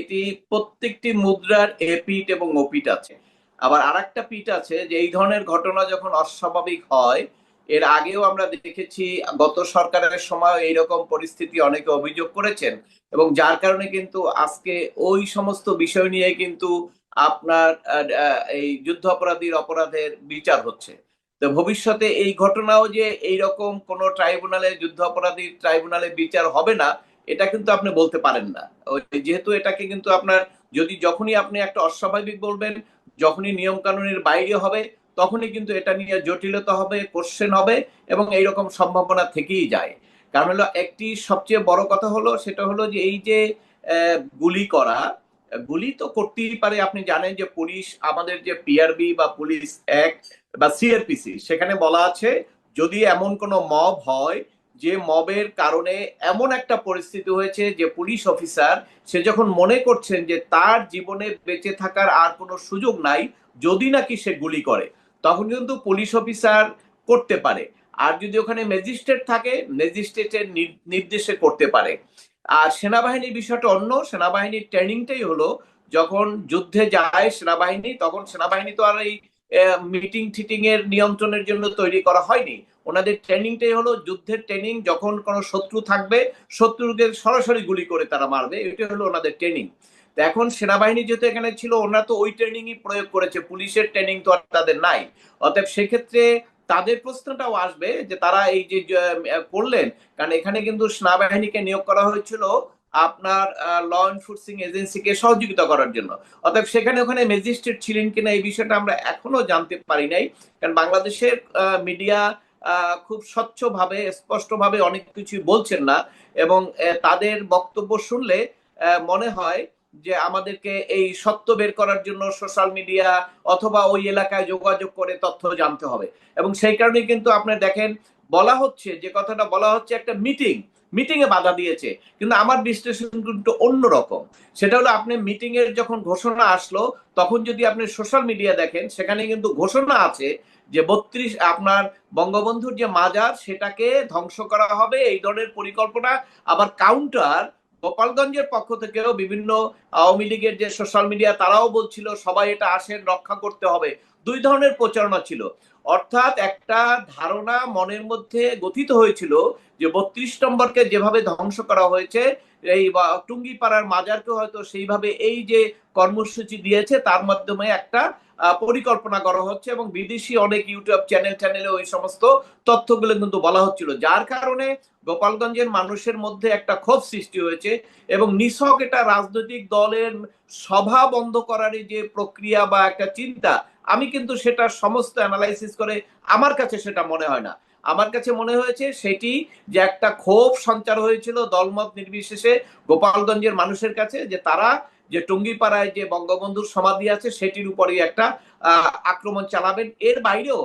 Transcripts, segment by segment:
এটি প্রত্যেকটি মুদ্রার এ পিঠ এবং ও পিঠ আছে। আবার আরেকটা পিঠ আছে যে এই ধরনের ঘটনা যখন অস্বাভাবিক হয়, এর আগেও আমরা দেখেছি গত সরকারের সময় এইরকম পরিস্থিতি অনেকে অভিযোগ করেছেন এবং যার কারণে কিন্তু আজকে ওই সমস্ত বিষয় নিয়ে কিন্তু আপনার এই যুদ্ধ অপরাধীর অপরাধের বিচার হচ্ছে। তো ভবিষ্যতে এই ঘটনাও যে এই রকম কোন ট্রাইব্যুনালে যুদ্ধ অপরাধীর ট্রাইব্যুনালে বিচার হবে না এটা কিন্তু আপনি বলতে পারেন না। যেহেতু এটাকে কিন্তু আপনার যদি যখনই আপনি একটা অস্বাভাবিক বলবেন, যখনই নিয়ম কানুনের বাইরে হবে, তখনই কিন্তু এটা নিয়ে জটিলতা হবে কোশ্চেন হবে এবং এইরকম সম্ভাবনা থেকেই যায়। কারণ হলো একটি সবচেয়ে বড় কথা হলো, সেটা হলো যে এই যে গুলি করা, গুলি তো করতেই পারে। আপনি জানেন যে পুলিশ, আমাদের যে পিআরবি বা পুলিশ অ্যাক্ট বা সিআরপিসি সেখানে বলা আছে, যদি এমন কোনো মব হয় যে মবের কারণে এমন একটা পরিস্থিতি হয়েছে যে পুলিশ অফিসার, সে যখন মনে করছেন যে তার জীবনে বেঁচে থাকার আর কোনো সুযোগ নাই, যদি নাকি সে গুলি করে, তখন কিন্তু পুলিশ অফিসার করতে পারে। আর যদি ওখানে ম্যাজিস্ট্রেট থাকে ম্যাজিস্ট্রেটের নির্দেশে করতে পারে। আর সেনাবাহিনীর বিষয়টা অন্য, সেনাবাহিনীর ট্রেনিংটাই হলো, যখন যুদ্ধে যায় সেনাবাহিনী, তখন সেনাবাহিনী তো আর এই মিটিং টিটিং এর নিয়ন্ত্রণের জন্য তৈরি করা হয়নি। ওনাদের ট্রেনিংটাই হলো যুদ্ধের ট্রেনিং, যখন কোনো শত্রু থাকবে, শত্রুকে সরাসরি গুলি করে তারা মারবে এটা হলো ওনাদের ট্রেনিং। তো এখন সেনাবাহিনী যেহেতু এখানে ছিল, ওনারা তো ওই ট্রেনিংই প্রয়োগ করেছে, পুলিশের ট্রেনিং তো আর তাদের নাই। অতএব সেক্ষেত্রে তাদের প্রশ্নটাও আসবে যে তারা এই যে করলেন, কারণ এখানে কিন্তু সেনাবাহিনীকে নিয়োগ করা হয়েছিল আপনার ল এনফোর্সিং এজেন্সিকে সহযোগিতা করার জন্য। অতএব সেখানে ওখানে ম্যাজিস্ট্রেট ছিলেন কিনা এই বিষয়টা আমরা এখনও জানতে পারি নাই, কারণ বাংলাদেশের মিডিয়া খুব স্বচ্ছভাবে, স্পষ্টভাবে অনেক কিছু বলছেন না এবং তাদের বক্তব্য শুনলে মনে হয় যে আমাদেরকে এই সত্য বের করার জন্য সোশ্যাল মিডিয়া অথবা ওই এলাকায় যোগাযোগ করে তথ্য জানতে হবে। এবং সেই কারণে কিন্তু আপনি দেখেন, বলা হচ্ছে, যে কথাটা বলা হচ্ছে একটা মিটিং মিটিং এ বাধা দিয়েছে। কিন্তু আমার বিশ্লেষণ কিন্তু অন্যরকম সেটা হলো আপনি মিটিং এর যখন ঘোষণা আসলো, তখন যদি আপনি সোশ্যাল মিডিয়া দেখেন, সেখানে কিন্তু ঘোষণা আছে যে বত্রিশ, আপনার বঙ্গবন্ধুর যে মাজার, সেটাকে ধ্বংস করা হবে, এই ধরনের পরিকল্পনা। আবার কাউন্টার গোপালগঞ্জের পক্ষ থেকেও বিভিন্ন আওয়ামী লীগের যে সোশ্যাল মিডিয়া তারাও বলছিল সবাই এটা আসেন, রক্ষা করতে হবে। দুই ধরনের প্রচারণা ছিল। অর্থাৎ একটা ধারণা মনের মধ্যে গঠিত হয়েছিল যে বত্রিশ নম্বরকে যেভাবে ধ্বংস করা হয়েছে, এই টুঙ্গিপাড়ার মাজারকে হয়তো সেইভাবে এই যে কর্মসূচি দিয়েছে, তার মাধ্যমে একটা পরিকল্পনা করা হচ্ছে এবং বিদেশি অনেক ইউটিউব চ্যানেল চ্যানেলে ওই সমস্ত তথ্যগুলো কিন্তু বলা হচ্ছিল। যার কারণে গোপালগঞ্জের মানুষের মধ্যে একটা ক্ষোভ সৃষ্টি হয়েছে এবং নিছক এটা রাজনৈতিক দলের সভা বন্ধ করার যে প্রক্রিয়া বা একটা চিন্তা আমি কিন্তু সেটা সমস্ত অ্যানালাইসিস করে আমার কাছে সেটা মনে হয় না। আমার কাছে মনে হয়েছে সেটি যে একটা ক্ষোভ সঞ্চার হয়েছিল দলমত নির্বিশেষে গোপালগঞ্জের মানুষের কাছে যে তারা যে টুঙ্গিপাড়ায় যে বঙ্গবন্ধুর সমাধি আছে সেটির উপরেই একটা আক্রমণ চালাবেন। এর বাইরেও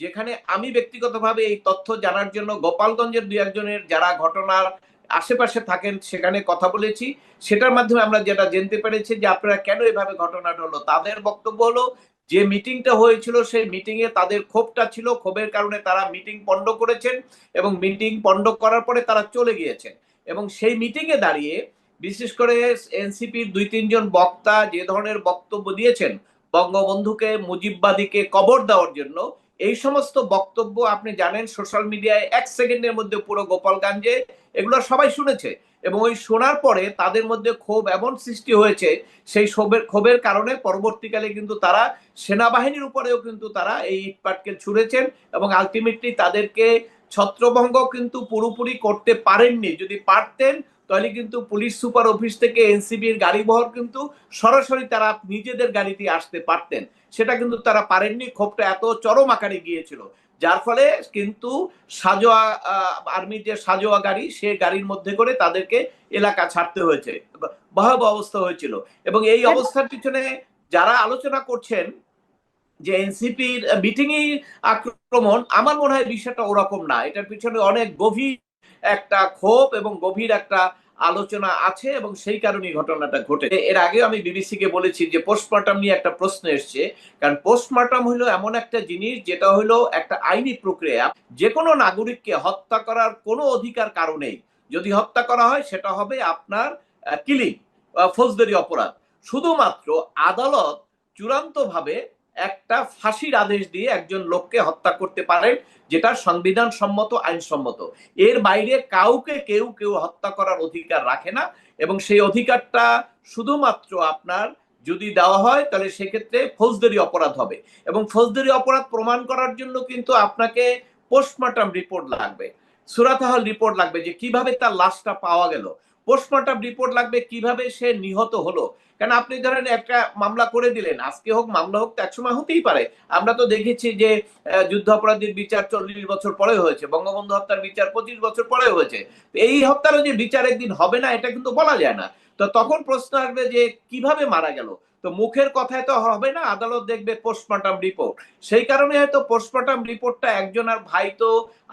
যেখানে আমি ব্যক্তিগতভাবে এই তথ্য জানার জন্য গোপালগঞ্জের দু একজনের যারা ঘটনার আশেপাশে থাকেন সেখানে কথা বলেছি। সেটার মাধ্যমে আমরা যেটা জানতে পেরেছি যে আপনারা কেন এভাবে ঘটনাটা হলো, তাদের বক্তব্য হলো যে মিটিংটা হয়েছিল, সেই মিটিংয়ে তাদের ক্ষোভটা ছিল। ক্ষোভের কারণে তারা মিটিং পণ্ড করেছেন এবং মিটিং পণ্ড করার পরে তারা চলে গিয়েছেন। এবং সেই মিটিংয়ে দাঁড়িয়ে বিশেষ করে এনসিপির দুই, তিনজন বক্তা যে ধরনের বক্তব্য দিয়েছেন, বঙ্গবন্ধুকে মুজিববাদীকে কবর দেওয়ার জন্য এই সমস্ত বক্তব্য আপনি জানেন সোশ্যাল মিডিয়ায় এক সেকেন্ডের মধ্যে পুরো গোপালগঞ্জে এগুলো সবাই শুনেছে এবং ওই শোনার পরে তাদের মধ্যে ক্ষোভ এমন সৃষ্টি হয়েছে, সেই ক্ষোভের ক্ষোভের কারণে পরবর্তীকালে কিন্তু তারা সেনাবাহিনীর উপরেও কিন্তু তারা এই ইটপাটকে ছুঁড়েছেন এবং আলটিমেটলি তাদেরকে ছত্রভঙ্গ কিন্তু পুরোপুরি করতে পারেননি। যদি পারতেন তাহলে কিন্তু পুলিশ সুপার অফিস থেকে এনসিবির গাড়ি বহর কিন্তু সরাসরি তারা নিজেদের গাড়িতে আসতে পারতেন। সেটা কিন্তু তারা পারেননি ক্ষোভটা এত চরম আকারে গিয়েছিল। যার ফলে কিন্তু সাজোয়া আর্মির যে সাজোয়া গাড়ি সে গাড়ির মধ্যে করে তাদেরকে এলাকা ছাড়তে হয়েছে। ভয়াবহ অবস্থা হয়েছিল। এবং এই অবস্থার পিছনে যারা আলোচনা করছেন যে এনসিপির মিটিংই আক্রমণ আমার মনে হয় বিষয়টা ওরকম না। এটার পিছনে অনেক গভীর একটা ক্ষোভ এবং গভীর একটা আলোচনা আছে এবং সেই কারণেই ঘটনাটা ঘটে। এর আগেও আমি বিবিসি কে বলেছি যে পোস্টমর্টম নিয়ে একটা প্রশ্ন এসছে। কারণ পোস্টমর্টম হলো এমন একটা জিনিস যেটা হলো একটা আইনি প্রক্রিয়া। যে কোনো নাগরিককে হত্যা করার কোনো অধিকার কারণেই যদি হত্যা করা হয়, সেটা হবে আপনার কিলিং ফৌজদারি অপরাধ। শুধুমাত্র আদালত চূড়ান্তভাবে একটা ফাঁসির আদেশ দিয়ে একজন লোককে হত্যা করতে পারেন, যেটা সংবিধান সম্মত আইনসম্মত। এর বাইরে কাউকে কেউ কেউ হত্যা করার অধিকার রাখে না এবং সেই অধিকারটা শুধুমাত্র আপনার যদি দেওয়া হয়, তাহলে সেক্ষেত্রে ফৌজদারি অপরাধ হবে। এবং ফৌজদারি অপরাধ প্রমাণ করার জন্য কিন্তু আপনাকে পোস্টমর্টম রিপোর্ট লাগবে। সুরাতাহাল রিপোর্ট লাগবে যে কীভাবে তার লাশটা পাওয়া গেল। পোস্টমর্টম রিপোর্ট লাগবে, কীভাবে সে নিহত হলো? কেন আপনি ধরেন একটা মামলা করে দিলেন, আজকে হোক, মামলা হোক এক সময় হতেই পারে। আমরা তো দেখেছি যে যুদ্ধ অপরাধীর বিচার চল্লিশ বছর পরে হয়েছে, বঙ্গবন্ধু হত্যার বিচার পঁচিশ বছর পরে হয়েছে। এই হত্যারও যে বিচার একদিন হবে না, এটা কিন্তু বলা যায় না। তো তখন প্রশ্ন আসবে যে, কীভাবে মারা গেল? তো মুখের কথায় তো হবে না, আদালত দেখবে পোস্টমর্টম রিপোর্ট সেই কারণে হয়তো পোস্টমর্টম রিপোর্টটা একজন আর ভাই তো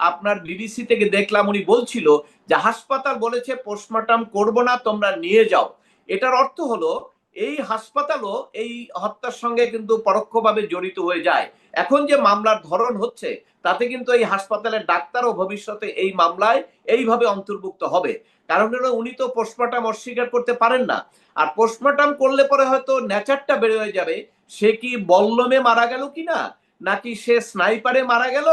আপনার বিবিসি থেকে দেখলাম, উনি বলছিল যে, হাসপাতাল বলেছে পোস্টমর্টম করব না, তোমরা নিয়ে যাও। এটার অর্থ হলো এই হাসপাতালও এই হত্যার সঙ্গে কিন্তু পরোক্ষভাবে জড়িত হয়ে যায়। এখন যে মামলার ধরন হচ্ছে, তাতে কিন্তু এই হাসপাতালের ডাক্তারও ভবিষ্যতে এই মামলায় এইভাবে অন্তর্ভুক্ত হবে। কারণ হলো উনি তো পোস্টমর্টম অস্বীকার করতে পারেন না। আর পোস্টমর্টম করলে পরে হয়তো নেচারটা বেড়ে হয়ে যাবে, সে কি বল্লমে মারা গেল কিনা নাকি সে স্নাইপারে মারা গেল?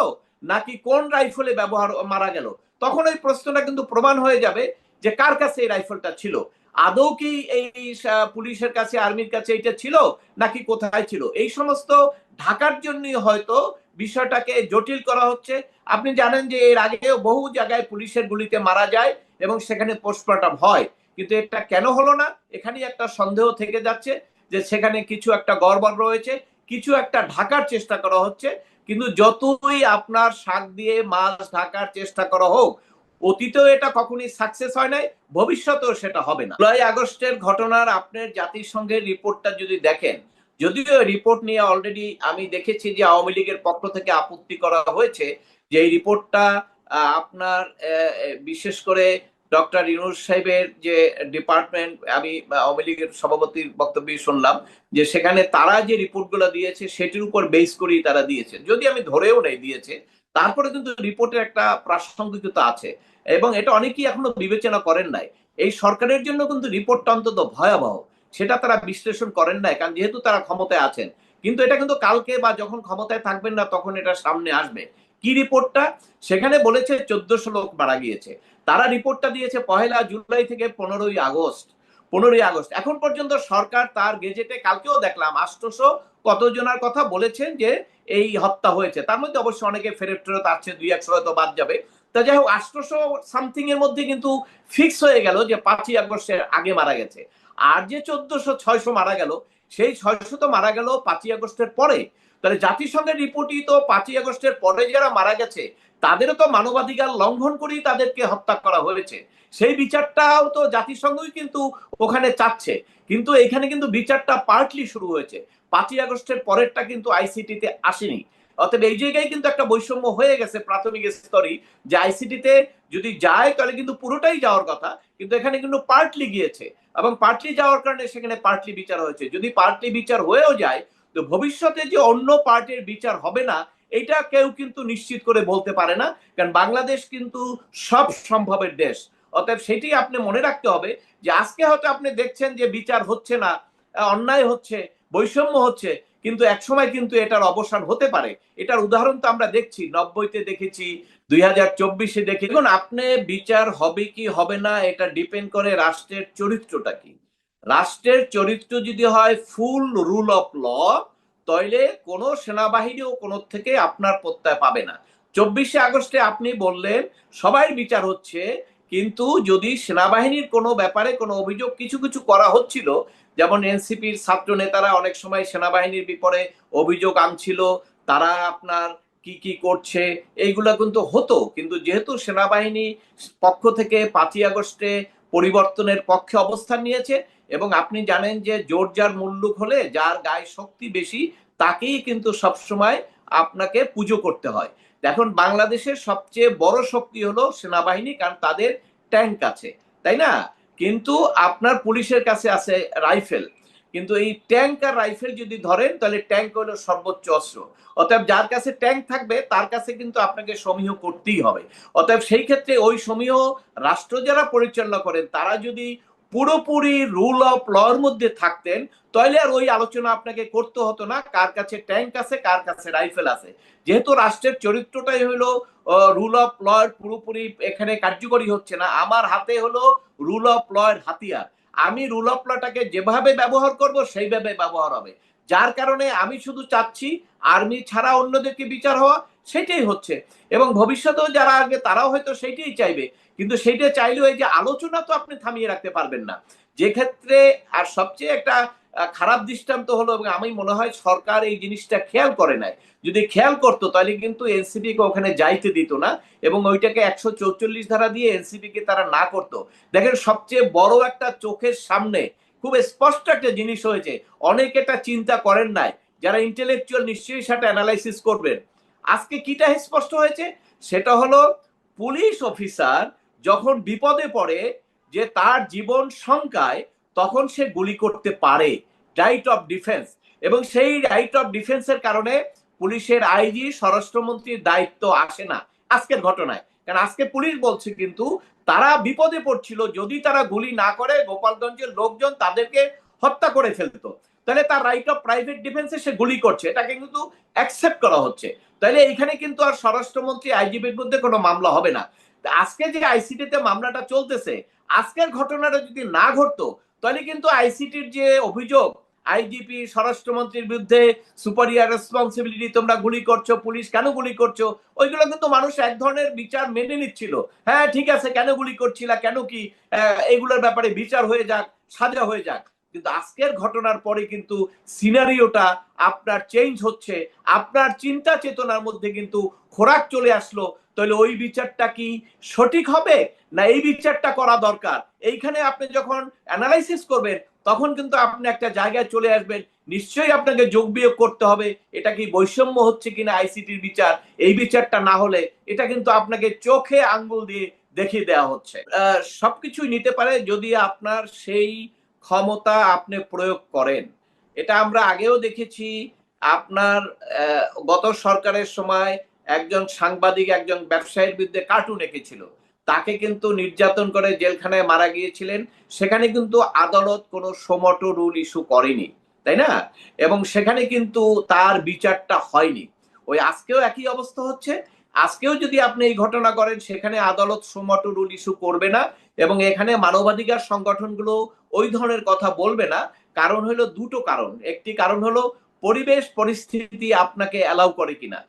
নাকি কোন রাইফেলে ব্যবহার, মারা গেল? তখন ওই প্রশ্নটা কিন্তু প্রমাণ হয়ে যাবে যে কার কাছে এই রাইফেলটা ছিল। আদৌ কি এই পুলিশের কাছে, আর্মির কাছে এটা ছিল নাকি কোথায় ছিল? এই সমস্ত ঢাকার জন্যই হয়তো বিষয়টাকে জটিল করা হচ্ছে। আপনি জানেন যে এর আগেও বহু জায়গায় পুলিশের গুলিতে মারা যায় এবং সেখানে পোস্টমর্টম হয়। কিন্তু এটা কেন হলো না? এখানেই একটা সন্দেহ থেকে যাচ্ছে যে সেখানে কিছু একটা গড়বড় রয়েছে, কিছু একটা ঢাকার চেষ্টা করা হচ্ছে। কিন্তু যতই আপনার শাক দিয়ে মাছ ঢাকার চেষ্টা করা হোক অতীতেও এটা কখনই সাকসেস হয় নাই, ভবিষ্যতেও সেটা হবে না। জুলাই আগস্টের ঘটনার আপনার জাতিসংঘের রিপোর্টটা যদি দেখেন, যদিও রিপোর্ট নিয়ে অলরেডি আমি দেখেছি যে আওয়ামী লীগের পক্ষ থেকে আপত্তি করা হয়েছে যে এই রিপোর্টটা আপনার বিশেষ করে ডক্টর ইউনুস সাহেবের যে ডিপার্টমেন্ট আমি আওয়ামী লীগের সভাপতির বক্তব্য শুনলাম যে সেখানে তারা যে রিপোর্টগুলো দিয়েছে, সেটির উপর বেস করেই তারা দিয়েছে। যদি আমি ধরেও নেই দিয়েছে তারপরে কিন্তু রিপোর্টের একটা প্রাসঙ্গিকতা আছে। এবং এটা অনেকেই এখনও বিবেচনা করেন নাই। এই সরকারের জন্য কিন্তু রিপোর্টটা অন্তত ভয়াবহ। সেটা তারা বিশ্লেষণ করেন নাই, কারণ যেহেতু তারা ক্ষমতায় আছেন। কিন্তু এটা কিন্তু কালকে বা যখন ক্ষমতায় থাকবেন না, তখন এটা সামনে আসবে। কি রিপোর্টটা? সেখানে বলেছে চোদ্দশো লোক মারা গিয়েছে। তারা রিপোর্টটা দিয়েছে পহেলা জুলাই থেকে পনেরোই আগস্ট। পনেরোই আগস্ট। এখন পর্যন্ত সরকার তার গেজেটে কালকেও দেখলাম আষ্টশো কতজনের কথা বলেছেন যে এই হত্যা হয়েছে। তার মধ্যে অবশ্য অনেকে ফেরত ফেরত আসছে, দুই একশো হয়তো বাদ যাবে। তা যাই হোক, আষ্টশো সামথিং এর মধ্যে কিন্তু ফিক্স হয়ে গেল যে পাঁচই আগস্টের আগে মারা গেছে। আর যে চোদ্দশো, ছয়শো মারা গেল, সেই ছয়শো তো মারা গেল পাঁচই আগস্টের পরে। তাহলে জাতিসংঘের রিপোর্টই তো পাঁচই আগস্টের পরে যারা মারা গেছে, তাদেরও তো মানবাধিকার লঙ্ঘন করেই তাদেরকে হত্যা করা হয়েছে। সেই বিচারটাও তো জাতিসংঘই কিন্তু ওখানে চাচ্ছে। কিন্তু এখানে কিন্তু বিচারটা পার্টলি শুরু হয়েছে। পাঁচই আগস্টের পরেরটা কিন্তু আইসিটিতে আসেনি। অতএব এই জায়গায় কিন্তু একটা বৈষম্য হয়ে গেছে প্রাথমিক স্তরই যে আইসিটিতে যদি যায়, তাহলে কিন্তু পুরোটাই যাওয়ার কথা। কিন্তু এখানে কিন্তু পার্টলি গিয়েছে। এবং পার্টলি যাওয়ার কারণে সেখানে পার্টলি বিচার হয়েছে। যদি পার্টলি বিচার হয়েও যায় তো ভবিষ্যতে যে অন্য পার্টির বিচার হবে না, এটা কেউ কিন্তু নিশ্চিত করে বলতে পারে না, কারণ বাংলাদেশ কিন্তু সব সম্ভবের দেশ। অতএব সেটি আপনি মনে রাখতে হবে যে আজকে হয়তো আপনি দেখছেন যে বিচার হচ্ছে না অন্যায় হচ্ছে, বৈষম্য হচ্ছে, কিন্তু একসময় কিন্তু এটার অবসান হতে পারে। এটার উদাহরণ তো আমরা দেখছি, নব্বইতে দেখেছি, দুই হাজার চব্বিশে দেখি দেখুন, আপনি বিচার হবে কি হবে না, এটা ডিপেন্ড করে রাষ্ট্রের চরিত্রটা কি। রাষ্ট্রের চরিত্র যদি হয় ফুল রুল অফ ল তাইলে কোনো সেনাবাহিনীও কোনো থেকে আপনার প্রত্যয় পাবে না। চব্বিশে আগস্টে আপনি বললেন সবাই বিচার হচ্ছে, কিন্তু যদি সেনাবাহিনীর কোনো ব্যাপারে কোনো অভিযোগ কিছু কিছু করা হচ্ছিল, যেমন এনসিপির ছাত্র নেতারা অনেক সময় সেনাবাহিনীর বিপরে অভিযোগ আনছিল, তারা আপনার কি কি করছে, এইগুলা কিন্তু হতো, কিন্তু যেহেতু সেনাবাহিনী পক্ষ থেকে পাঁচই আগস্টে পরিবর্তনের পক্ষে অবস্থান নিয়েছে এবং আপনি জানেন যে জোর যার মুল্লুক হলে যার গায়ে শক্তি বেশি, তাকেই কিন্তু সবসময় আপনাকে পুজো করতে হয়। এখন বাংলাদেশের সবচেয়ে বড় শক্তি হলো সেনাবাহিনী, কারণ তাদের ট্যাঙ্ক আছে, তাই না? কিন্তু আপনার পুলিশের কাছে আছে রাইফেল। কিন্তু এই ট্যাঙ্ক আর রাইফেল যদি ধরেন, তাহলে ট্যাঙ্ক হলো সর্বোচ্চ অস্ত্র। অতএব যার কাছে ট্যাঙ্ক থাকবে, তার কাছে কিন্তু আপনাকে সমীহ করতেই হবে। অতএব সেই ক্ষেত্রে ওই সমীহ রাষ্ট্র যারা পরিচালনা করেন, তারা যদি পুরোপুরি রুল অফ লর মধ্যে থাকতেন তাহলে আর ওই আলোচনা আপনাকে করতে হতো না, কার কাছে ট্যাঙ্ক আছে, কার কাছে রাইফেল আছে। যেহেতু রাষ্ট্রের চরিত্রটাই হলো রুল অফ লর পুরোপুরি এখানে কার্যকরী হচ্ছে না, আমার হাতে হলো রুল অফ লয়ের হাতিয়ার। আমি রুল অফ লটাকে যেভাবে ব্যবহার করব, সেইভাবে ব্যবহার হবে। যার কারণে আমি শুধু চাচ্ছি আর্মি ছাড়া অন্যদেরকে বিচার হওয়া, সেটাই হচ্ছে। এবং ভবিষ্যতেও যারা আগে তারাও হয়তো সেইটাই চাইবে। কিন্তু সেইটা চাইলেও এই যে আলোচনা তো আপনি থামিয়ে রাখতে পারবেন না। যে ক্ষেত্রে আর সবচেয়ে একটা খারাপ দৃষ্টান্ত হলো এবং আমি মনে হয় সরকার এই জিনিসটা খেয়াল করে নাই। যদি খেয়াল করতো তাহলে কিন্তু এনসিপি কে ওখানে যাইতে দিত না এবং ওইটাকে একশো চৌচল্লিশ ধারা দিয়ে এনসিপি কে তারা না করতো। দেখেন সবচেয়ে বড় একটা চোখের সামনে খুব স্পষ্ট একটা জিনিস হয়েছে, অনেকে এটা চিন্তা করেন নাই, যারা ইন্টেলেকচুয়াল নিশ্চয়ই সেটা অ্যানালাইসিস করবেন। আজকে কিটা স্পষ্ট হয়েছে? সেটা হলো পুলিশ অফিসার যখন বিপদে পড়ে যে তার জীবন শঙ্কায়, তখন সে গুলি করতে পারে। রাইট অফ ডিফেন্স এবং সেই রাইট অফ ডিফেন্সের কারণে পুলিশের আইজি, স্বরাষ্ট্রমন্ত্রীর দায়িত্ব আসে না আজকের ঘটনায়। কারণ আজকে পুলিশ বলছে কিন্তু, তারা বিপদে পড়ছিল যদি তারা গুলি না করে, গোপালগঞ্জের লোকজন তাদেরকে হত্যা করে ফেলতো। তাহলে তার রাইট অফ প্রাইভেট ডিফেন্সে সে গুলি করছে, এটাকে কিন্তু অ্যাকসেপ্ট করা হচ্ছে। তাহলে এইখানে কিন্তু আর স্বরাষ্ট্রমন্ত্রী আইজিপির মধ্যে কোনো মামলা হবে না। আজকে যে আইসিটিতে মামলাটা চলতেছে, আজকের ঘটনাটা যদি না ঘটতো, তাহলে কিন্তু আইসিটির যে অভিযোগ আইজিপি স্বরাষ্ট্রমন্ত্রীর বিরুদ্ধে সুপারিয়ার রেসপন্সিবিলিটি তোমরা গুলি করছ, পুলিশ কেন গুলি করছ, ওইগুলো কিন্তু মানুষ এক ধরনের বিচার মেনে নিচ্ছিল। হ্যাঁ ঠিক আছে, কেন গুলি করছিলা, কেন কি এগুলোর ব্যাপারে বিচার হয়ে যাক, সাজা হয়ে যাক। কিন্তু আজকের ঘটনার পরে কিন্তু সিনারিওটা আপনার চেঞ্জ হচ্ছে, আপনার চিন্তা চেতনার মধ্যে কিন্তু খোরাক চলে আসলো তাহলে ওই বিচারটা কি সঠিক হবে? না এই বিচারটা করা দরকার? এইখানে আপনি যখন অ্যানালাইসিস করবেন, তখন কিন্তু আপনি একটা জায়গায় চলে আসবেন। নিশ্চয়ই আপনাকে যোগ বিয়োগ করতে হবে। এটা কি বৈষম্য হচ্ছে কিনা আইসিটির বিচার? এই বিচারটা না হলে এটা কিন্তু আপনাকে চোখে আঙ্গুল দিয়ে দেখিয়ে দেওয়া হচ্ছে। সবকিছুই নিতে পারে যদি আপনার সেই ক্ষমতা আপনি প্রয়োগ করেন। এটা আমরা আগেও দেখেছি। আপনার গত সরকারের সময় একজন সাংবাদিক, একজন ব্যবসায়ীর বিরুদ্ধে কার্টুন এঁকেছিল। তাকে কিন্তু নির্যাতন করে জেলখানায় মারা গিয়েছিলেন। সেখানে কিন্তু আদালত কোনো সমটো রুল ইস্যু করেনি, তাই না? এবং সেখানে কিন্তু তার বিচারটা হয়নি। ওই আজকেও একই অবস্থা হচ্ছে। আজকেও যদি আপনি এই ঘটনা করেন, সেখানে আদালত সমটো রুল ইস্যু করবে না এবং এখানে মানবাধিকার সংগঠনগুলো ওই ধরনের কথা বলবে না। কারণ হলো দুটো কারণ। একটি কারণ হলো পরিবেশ পরিস্থিতি আপনাকে অ্যালাউ করে কিনা।